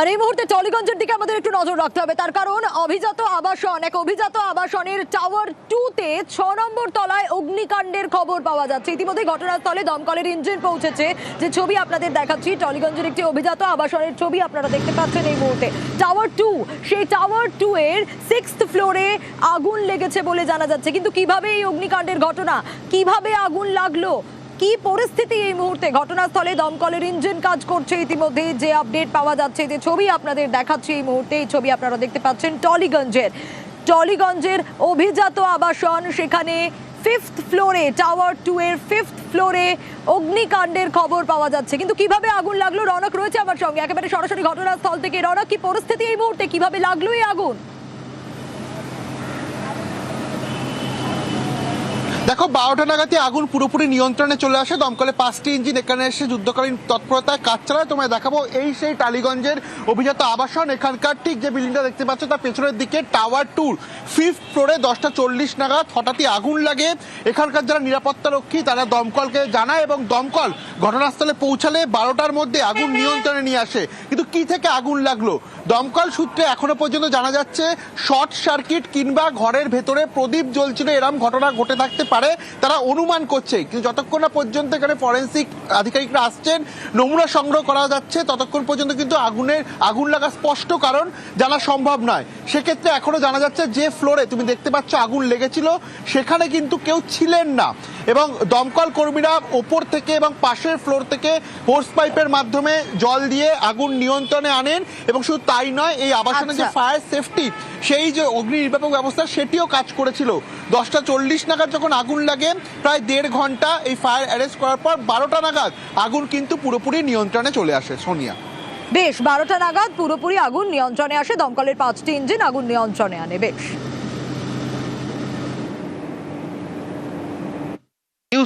আর এই মুহূর্তে টলিগঞ্জের দিকে আমাদের একটু নজর রাখতে হবে। তার কারণ অভিজাত আবাসন, এক অভিজাত আবাসনের টাওয়ার টুতে ছ নম্বর তলায় অগ্নিকাণ্ডের খবর পাওয়া যাচ্ছে। ইতিমধ্যে ঘটনাস্থলে দমকলের ইঞ্জিন পৌঁছেছে। যে ছবি আপনাদের দেখাচ্ছি, টলিগঞ্জের একটি অভিজাত আবাসনের ছবি আপনারা দেখতে পাচ্ছেন এই মুহূর্তে। টাওয়ার টু সেই টাওয়ার টু এর সিক্স ফ্লোরে আগুন লেগেছে বলে জানা যাচ্ছে। কিন্তু কীভাবে এই অগ্নিকাণ্ডের ঘটনা, কীভাবে আগুন লাগল কি পরিস্থিতি এই মুহূর্তে? ঘটনাস্থলে দমকলের ইঞ্জিন কাজ করছে। ইতিমধ্যে যে আপডেট পাওয়া যাচ্ছে, যে ছবি আপনাদের দেখাচ্ছি এই মুহূর্তে, এই ছবি আপনারা দেখতে পাচ্ছেন টলিগঞ্জের। টলিগঞ্জের অভিজাত আবাসন, সেখানে ফিফথ ফ্লোরে টাওয়ার টু এর ফিফথ ফ্লোরে অগ্নিকাণ্ডের খবর পাওয়া যাচ্ছে। কিন্তু কীভাবে আগুন লাগল? রনক রয়েছে আমার সঙ্গে। একেবারে সরাসরি ঘটনাস্থল থেকে। রনক, কি পরিস্থিতি এই মুহূর্তে? কীভাবে লাগল এই আগুন? দেখো, বারোটা নাগাদই আগুন পুরোপুরি নিয়ন্ত্রণে চলে আসে। দমকলে পাঁচটি ইঞ্জিন এখানে এসে যুদ্ধকালীন তৎপরতায় কাজ চালায়। তোমায় দেখাবো এই সেই টালিগঞ্জের অভিজাত আবাসন। এখানকার ঠিক যে বিল্ডিংটা দেখতে পাচ্ছ, তার পেছনের দিকে টাওয়ার টুর ফিফথ ফ্লোরে দশটা চল্লিশ নাগাদ হঠাৎই আগুন লাগে। এখানকার যারা নিরাপত্তা রক্ষী, তারা দমকলকে জানায় এবং দমকল ঘটনাস্থলে পৌঁছালে বারোটার মধ্যে আগুন নিয়ন্ত্রণে নিয়ে আসে। কিন্তু কি থেকে আগুন লাগল? দমকল সূত্রে এখনও পর্যন্ত জানা যাচ্ছে, শর্ট সার্কিট কিংবা ঘরের ভেতরে প্রদীপ জ্বলছিল, এরম ঘটনা ঘটে থাকতে পারে তারা অনুমান করছে। কিন্তু যতক্ষণ না পর্যন্ত এখানে ফরেন্সিক আধিকারিকরা আসছেন নমুনা সংগ্রহ করা যাচ্ছে ততক্ষণ পর্যন্ত কিন্তু আগুনের আগুন লাগা স্পষ্ট কারণ জানা সম্ভব নয়। সেক্ষেত্রে এখনও জানা যাচ্ছে যে ফ্লোরে তুমি দেখতে পাচ্ছ আগুন লেগেছিল সেখানে কিন্তু কেউ ছিলেন না। এবং দমকল কর্মীরা ওপর থেকে এবং পাশের ফ্লোর থেকে হোর্স পাইপের মাধ্যমে জল দিয়ে আগুন নিয়ন্ত্রণে আনেন এবং শুধু তাই নয় এই আবাসনের যে আচ্ছা। ফায়ার সেফটি সেই যে অগ্নি নির্বাপক ব্যবস্থা সেটিও কাজ করেছিল। দশটা চল্লিশ নাগাদ যখন আগুন লাগে। প্রায় দেড় ঘণ্টা এই ফায়ার অ্যারেস্ট করার পর বারোটা নাগাদ আগুন কিন্তু পুরোপুরি নিয়ন্ত্রণে চলে আসে, সোনিয়া। বেশ, বারোটা নাগাদ পুরোপুরি আগুন নিয়ন্ত্রণে আসে। দমকলের পাঁচটি ইঞ্জিন আগুন নিয়ন্ত্রণে আনে, বেশ।